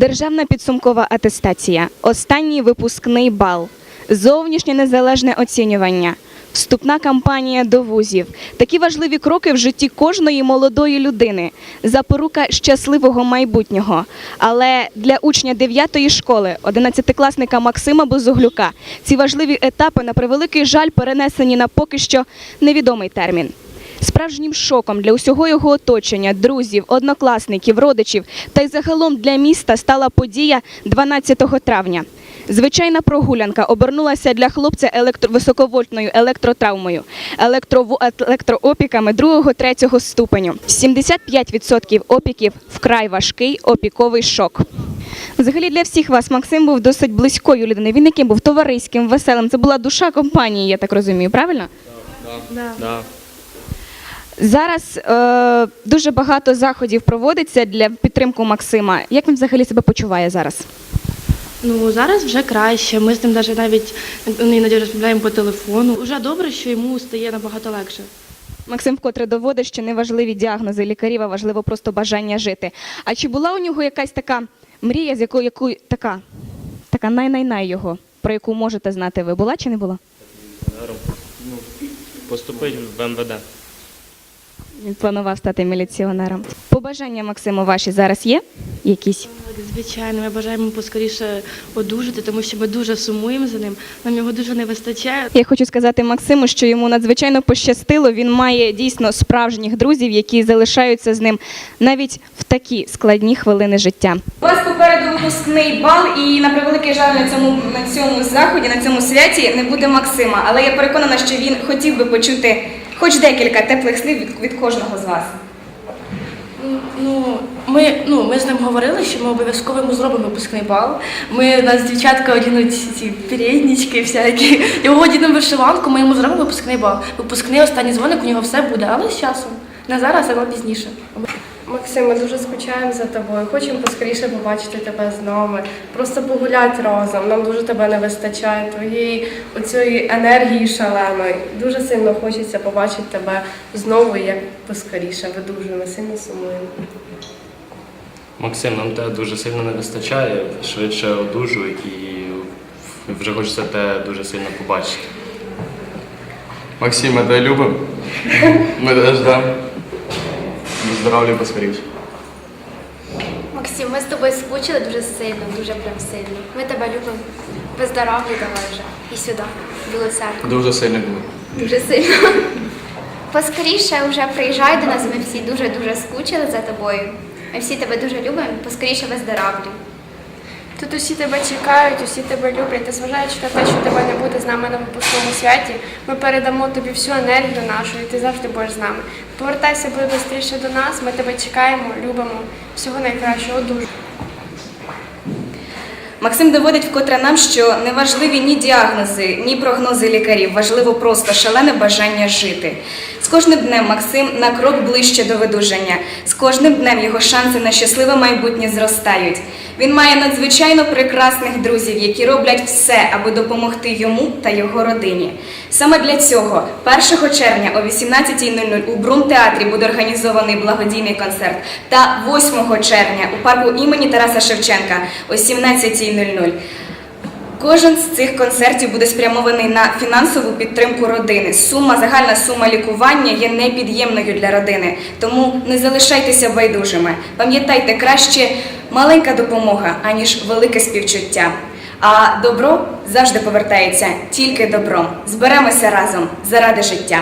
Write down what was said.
Державна підсумкова атестація, останній випускний бал, зовнішнє незалежне оцінювання, вступна кампанія до вузів. Такі важливі кроки в житті кожної молодої людини, запорука щасливого майбутнього. Але для учня 9-ї школи, 11-класника Максима Безуглюка, ці важливі етапи на превеликий жаль перенесені на поки що невідомий термін. Справжнім шоком для усього його оточення, друзів, однокласників, родичів та й загалом для міста стала подія 12 травня. Звичайна прогулянка обернулася для хлопця електро... високовольтною електротравмою, електрово... електроопіками 2-3 ступеню. 75% опіків вкрай важкий опіковий шок. Взагалі для всіх вас Максим був досить близькою людиною. Він яким був товариським, веселим. Це була душа компанії, я так розумію, правильно? Да. Зараз е, дуже багато заходів проводиться для підтримки Максима. Як він взагалі себе почуває зараз? Ну зараз вже краще. Ми з ним навіть навіть іноді розмовляємо по телефону. Уже добре, що йому стає набагато легше. Максим вкотре доводить, що не важливі діагнози лікарів, а важливо просто бажання жити. А чи була у нього якась така мрія, з якою яку така, така най-най-най його, про яку можете знати ви? Була чи не була? Ну, поступить в МВД. Він планував стати міліціонером. Побажання Максиму ваші зараз є? Якісь? Так, звичайно, ми бажаємо поскоріше одужати, тому що ми дуже сумуємо за ним. Нам його дуже не вистачає. Я хочу сказати Максиму, що йому надзвичайно пощастило. Він має дійсно справжніх друзів, які залишаються з ним навіть в такі складні хвилини життя. У вас попереду випускний бал, і на превеликий жаль на цьому на цьому заході, на цьому святі не буде Максима. Але я переконана, що він хотів би почути хоч декілька теплих слів від, від кожного з вас. Ну, ми, ну, ми з ним говорили, що ми обов'язково йому зробимо випускний бал. Ми у нас дівчатка одінуть ці переднички всякі. Його одінемо вишиванку, ми йому зробимо випускний бал. Випускний останній дзвоник, у нього все буде, але з часом. Не зараз, а пізніше. Максим, ми дуже скучаємо за тобою. Хочемо поскоріше побачити тебе з нами, просто погуляти разом. Нам дуже тебе не вистачає, твоєї оцієї енергії шаленої. Дуже сильно хочеться побачити тебе знову, як поскоріше. Ви дуже ми сильно сумуємо. Максим, нам тебе дуже сильно не вистачає, швидше одужуй і вже хочеться тебе дуже сильно побачити. Максим, ми тебе любимо. Ми тебе ждемо. Виздоравлюй поскоріше. Максим, ми з тобою скучили дуже сильно, дуже прям сильно. Ми тебе любимо. Виздоравлюй давай вже. І сюди, в Білу церкву. Дуже сильно було. Дуже сильно. Поскоріше вже приїжджай до нас, ми всі дуже-дуже скучили за тобою. Ми всі тебе дуже любимо, поскоріше виздоравлюй. Тут усі тебе чекають, усі тебе люблять. Незважаючи на те, що тебе не буде з нами на випускному святі, ми передамо тобі всю енергію нашу, і ти завжди будеш з нами. Повертайся швидше до нас, ми тебе чекаємо, любимо. Всього найкращого дуже. Максим доводить вкотре нам, що не важливі ні діагнози, ні прогнози лікарів. Важливо просто шалене бажання жити. З кожним днем Максим на крок ближче до видужання. З кожним днем його шанси на щасливе майбутнє зростають. Він має надзвичайно прекрасних друзів, які роблять все, аби допомогти йому та його родині. Саме для цього 1 червня о 18.00 у Брум-театрі буде організований благодійний концерт та 8 червня у парку імені Тараса Шевченка о 17.00. Кожен з цих концертів буде спрямований на фінансову підтримку родини. Сума, загальна сума лікування є непід'ємною для родини, тому не залишайтеся байдужими. Пам'ятайте, краще маленька допомога, аніж велике співчуття. А добро завжди повертається тільки добром. Зберемося разом заради життя.